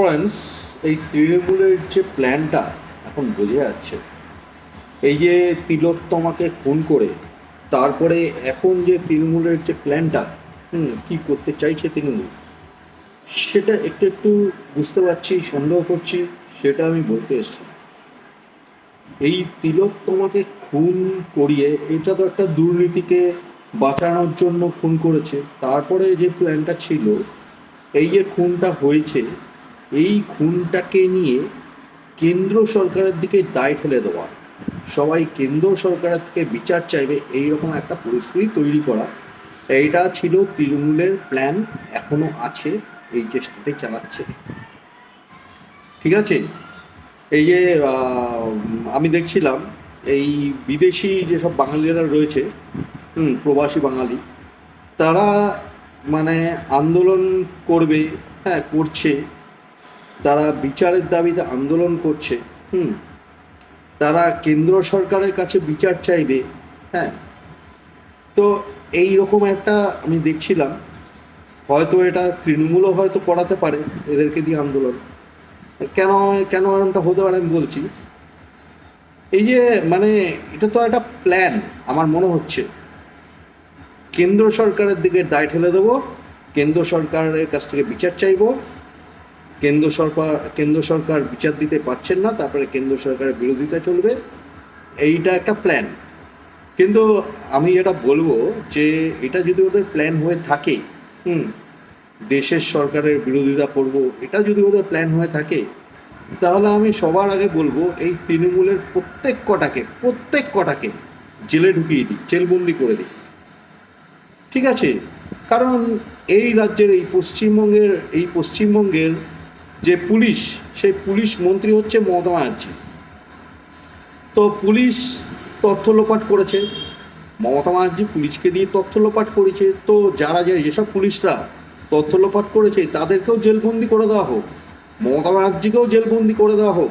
Friends এই তৃণমূলের যে প্ল্যানটা এখন বোঝা যাচ্ছে, এই যে তিলোত্তমাকে খুন করে, তারপরে এখন যে তৃণমূলের যে প্ল্যানটা হুম, কী করতে চাইছে তৃণমূল, সেটা একটু একটু বুঝতে পারছি, সন্দেহ করছি, সেটা আমি বলতে এসেছি। এই তিলোত্তমাকে খুন করিয়ে, এটা তো একটা দুর্নীতিকে বাঁচানোর জন্য খুন করেছে, তারপরে যে প্ল্যানটা ছিল, এই যে খুনটা হয়েছে এই খুনটাকে নিয়ে কেন্দ্র সরকারের দিকে দায় ঠেলে দেওয়া। সবাই কেন্দ্র সরকারের থেকে বিচার চাইবে এই রকম একটা পরিস্থিতি তৈরি করা। এইটা ছিল তৃণমূলের প্ল্যান, এখনও আছে, এই চেষ্টাটাই চালাচ্ছে। ঠিক আছে? এই যে আমি দেখছিলাম, এই বিদেশি যেসব বাঙালিরা রয়েছে, হুম, প্রবাসী বাঙালি, তারা মানে আন্দোলন করবে হ্যাঁ করছে তারা বিচারের দাবিতে আন্দোলন করছে, হুম? তারা কেন্দ্র সরকারের কাছে বিচার চাইবে হ্যাঁ? তো এই রকম একটা আমি দেখছিলাম, হয়তো এটা তৃণমূলও হয়তো করাতে পারে এদেরকে দিয়ে আন্দোলন। কেন কেন এরকমটা হতে পারে আমি বলছি। এই যে মানে এটা তো একটা প্ল্যান আমার মনে হচ্ছে। কেন্দ্র সরকারের দিকে দায় ঠেলে দেবো, কেন্দ্র সরকারের কাছ থেকে বিচার চাইব কেন্দ্র সরকার কেন্দ্র সরকার বিচার দিতে পারছেন না, তারপরে কেন্দ্র সরকারের বিরোধিতা চলবে। এইটা একটা প্ল্যান কিন্তু আমি যেটা বলব যে, এটা যদি ওদের প্ল্যান হয়ে থাকে, হুম, দেশের সরকারের বিরোধিতা করব, এটা যদি ওদের প্ল্যান হয়ে থাকে, তাহলে আমি সবার আগে বলব, এই তৃণমূলের প্রত্যেক কটাকে প্রত্যেক কটাকে জেলে ঢুকিয়ে দিই, জেলবন্দি করে দিই। ঠিক আছে? কারণ এই রাজ্যের, এই পশ্চিমবঙ্গের এই পশ্চিমবঙ্গের যে পুলিশ, সেই পুলিশ মন্ত্রী হচ্ছে মমতা ব্যানার্জি। তো পুলিশ তথ্য লোপাট করেছে। মমতা ব্যানার্জি পুলিশকে দিয়ে তথ্য লোপাট করেছে। তো যারা যে যেসব পুলিশরা তথ্য লোপাট করেছে, তাদেরকেও জেলবন্দি করে দেওয়া হোক। মমতা ব্যানার্জিকেও জেলবন্দি করে দেওয়া হোক।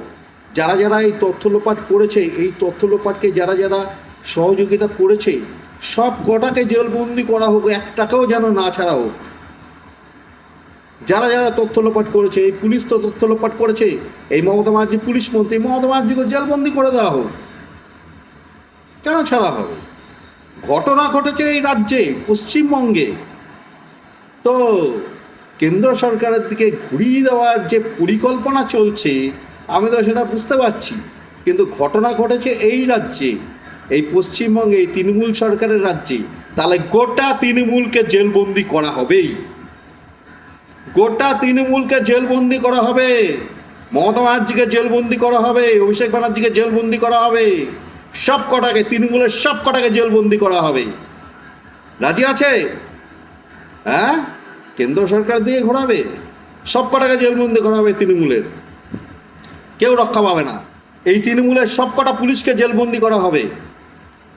যারা যারা এই তথ্য লোপাট করেছে, এই তথ্য লোপাটকে যারা যারা সহযোগিতা করেছে, সব কটাকে জেলবন্দি করা হোক, একটাকেও যেন না ছাড়া হোক। যারা যারা তথ্য লোপাট করেছে, এই পুলিশ তো তথ্য লোপাট করেছে, এই মমতা ব্যানার্জি পুলিশ মন্ত্রী, মমতা ব্যানার্জিকে জেলবন্দি করে দেওয়া হোক। কেন ছাড়া হবে? ঘটনা ঘটেছে এই রাজ্যে, পশ্চিমবঙ্গে। তো কেন্দ্র সরকারের দিকে ঘুরিয়ে দেওয়ার যে পরিকল্পনা চলছে, আমি তো সেটা বুঝতে পারছি। কিন্তু ঘটনা ঘটেছে এই রাজ্যে, এই পশ্চিমবঙ্গে, এই তৃণমূল সরকারের রাজ্যে, তাহলে গোটা তৃণমূলকে জেলবন্দি করা হবেই। গোটা তৃণমূলকে জেলবন্দি করা হবে। মমতা ব্যানার্জিকে জেলবন্দি করা হবে, অভিষেক ব্যানার্জিকে জেলবন্দি করা হবে সব কটাকে তৃণমূলের সব কটাকে জেলবন্দি করা হবে। রাজি আছে? হ্যাঁ? কেন্দ্র সরকার দিয়ে ঘোরাবে সব কটাকে জেলবন্দি করা হবে তৃণমূলের। কেউ রক্ষা পাবে না। এই তৃণমূলের সব কটা পুলিশকে জেলবন্দি করা হবে,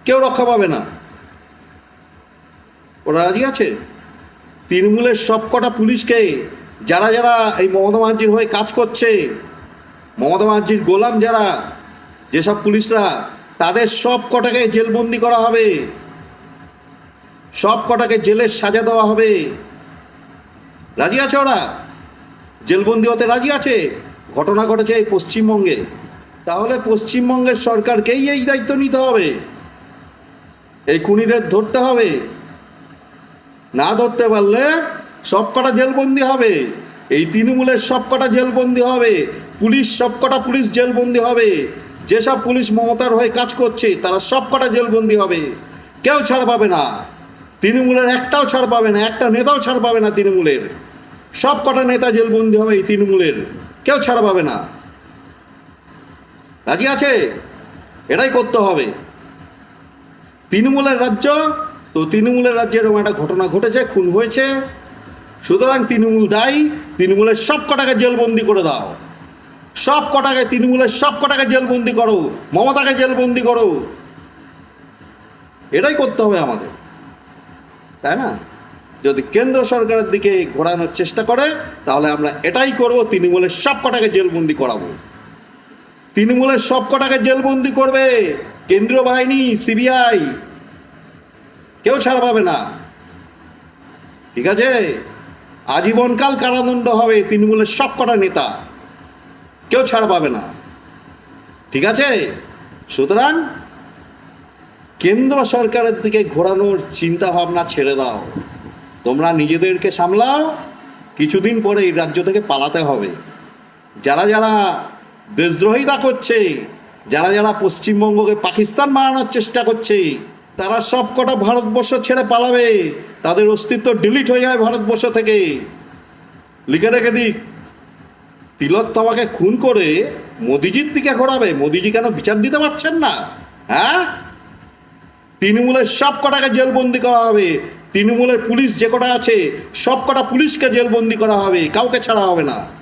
কেউ রক্ষা পাবে না। ওরা রাজি আছে? তৃণমূলের সব কটা পুলিশকে যারা যারা এই মমতা ব্যানার্জির হয়ে কাজ করছে, মমতা ব্যানার্জির গোলাম যারা, যেসব পুলিশরা, তাদের সব কটাকে জেলবন্দি করা হবে। সব কটাকে জেলের সাজা দেওয়া হবে। রাজি আছে ওরা? জেলবন্দি হতে রাজি আছে? ঘটনা ঘটেছে এই পশ্চিমবঙ্গে। তাহলে পশ্চিমবঙ্গের সরকারকেই এই দায়িত্ব নিতে হবে। এই খুনিদের ধরতে হবে। না ধরতে পারলে সব কটা জেলবন্দি হবে। এই তৃণমূলের সব কটা জেলবন্দি হবে। পুলিশ সব কটা পুলিশ জেলবন্দি হবে। যেসব পুলিশ মমতার হয়ে কাজ করছে, তারা সব কটা জেলবন্দি হবে। কেউ ছাড় পাবে না। তৃণমূলের একটাও ছাড় পাবে না, একটা নেতাও ছাড় পাবে না তৃণমূলের। সব কটা নেতা জেলবন্দি হবে এই তৃণমূলের। কেউ ছাড় পাবে না। রাজি আছে? এটাই করতে হবে। তৃণমূলের রাজ্য তো তৃণমূলের রাজ্যে এরকম একটা ঘটনা ঘটেছে, খুন হয়েছে। সুতরাং তৃণমূল দায়ী, তৃণমূলের সব কটাকে জেলবন্দি করে দাও। সব কটাকে তৃণমূলের সব কটাকে জেলবন্দি করো। মমতাকে জেলবন্দি করো। এটাই করতে হবে আমাদের। তাই না? যদি কেন্দ্র সরকারের দিকে ঘোরানোর চেষ্টা করে, তাহলে আমরা এটাই করব, তৃণমূলের সব কটাকে জেলবন্দি করাবো। তৃণমূলের সব কটাকে জেলবন্দি করবে। কেন্দ্রীয় বাহিনী, সিবিআই কেউ ছাড়া পাবে না। ঠিক আছে? আজীবনকাল কারাদণ্ড হবে তৃণমূলের সব কটা নেতা। কেউ ছাড় পাবে না। ঠিক আছে? সুতরাং কেন্দ্র সরকারের দিকে ঘোরানোর চিন্তা ভাবনা ছেড়ে দাও। তোমরা নিজেদেরকে সামলাও। কিছুদিন পরে এই রাজ্য থেকে পালাতে হবে। যারা যারা দেশদ্রোহিতা করছে, যারা যারা পশ্চিমবঙ্গকে পাকিস্তান বানানোর চেষ্টা করছে তারা সব কটা ভারতবর্ষ ছেড়ে পালাবে। তাদের অস্তিত্ব ডিলিট হয়ে যাবে ভারতবর্ষ থেকে। লিখে রেখে দিক তিলোত্তমাকে খুন করে মোদিজির দিকে ঘোরাবে। মোদিজি কেন বিচার দিতে পারছেন না? হ্যাঁ? তৃণমূলের সব কটাকে জেলবন্দি করা হবে। তৃণমূলের পুলিশ যে কটা আছে, সব কটা পুলিশকে জেলবন্দি করা হবে। কাউকে ছাড়া হবে না।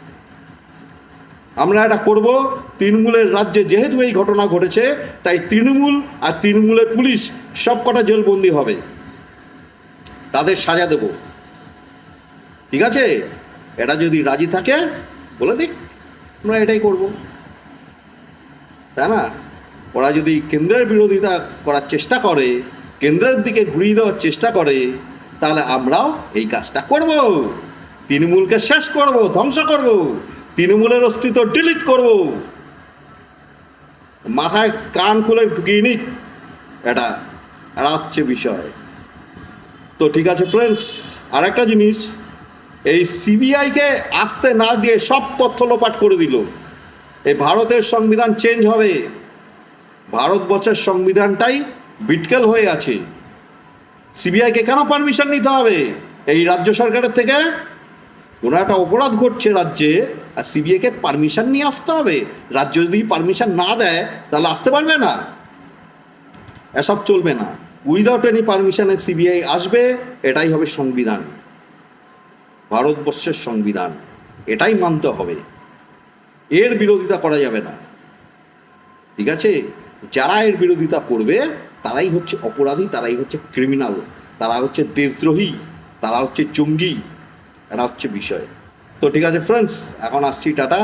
আমরা এটা করব, তৃণমূলের রাজ্যে যেহেতু এই ঘটনা ঘটেছে, তাই তৃণমূল আর তৃণমূলের পুলিশ সব কটা জেলবন্দি হবে। তাদের সাজা দেব। ঠিক আছে? এটা যদি রাজি থাকে, বলে দিক, আমরা এটাই করব। তাই না? ওরা যদি কেন্দ্রের বিরোধিতা করার চেষ্টা করে, কেন্দ্রের দিকে ঘুরিয়ে দেওয়ার চেষ্টা করে, তাহলে আমরাও এই কাজটা করব। তৃণমূলকে শেষ করব, ধ্বংস করব। তৃণমূলের অস্তিত্ব ডিলিট করব। মাথায় কান খুলে ঢুকিয়ে নিক। এটা এটা হচ্ছে বিষয়। তো ঠিক আছে ফ্রেন্ডস আর একটা জিনিস, এই সিবিআইকে আসতে না দিয়ে সব তথ্য লোপাট করে দিল। এই ভারতের সংবিধান চেঞ্জ হবে। ভারতবর্ষের সংবিধানটাই বিটকেল হয়ে আছে। সিবিআইকে কেন পারমিশন নিতে হবে? এই রাজ্য সরকারের থেকে কোনো একটা অপরাধ ঘটছে রাজ্যে, আর সিবিআইকে পারমিশন নিয়ে আসতে হবে। রাজ্য যদি পারমিশন না দেয়, তাহলে আসতে পারবে না। এসব চলবে না। উইদাউট এনি পারমিশনে সিবিআই আসবে, এটাই হবে সংবিধান। ভারতবর্ষের সংবিধান। এটাই মানতে হবে। এর বিরোধিতা করা যাবে না। ঠিক আছে? যারা এর বিরোধিতা করবে, তারাই হচ্ছে অপরাধী, তারাই হচ্ছে ক্রিমিনাল তারা হচ্ছে দেশদ্রোহী, তারা হচ্ছে জঙ্গি। এটা হচ্ছে বিষয়। তো ঠিক আছে ফ্রেন্ডস এখন আসছি টাটা।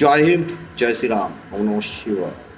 জয় হিন্দ, জয় শ্রীরাম। নম শিবায়।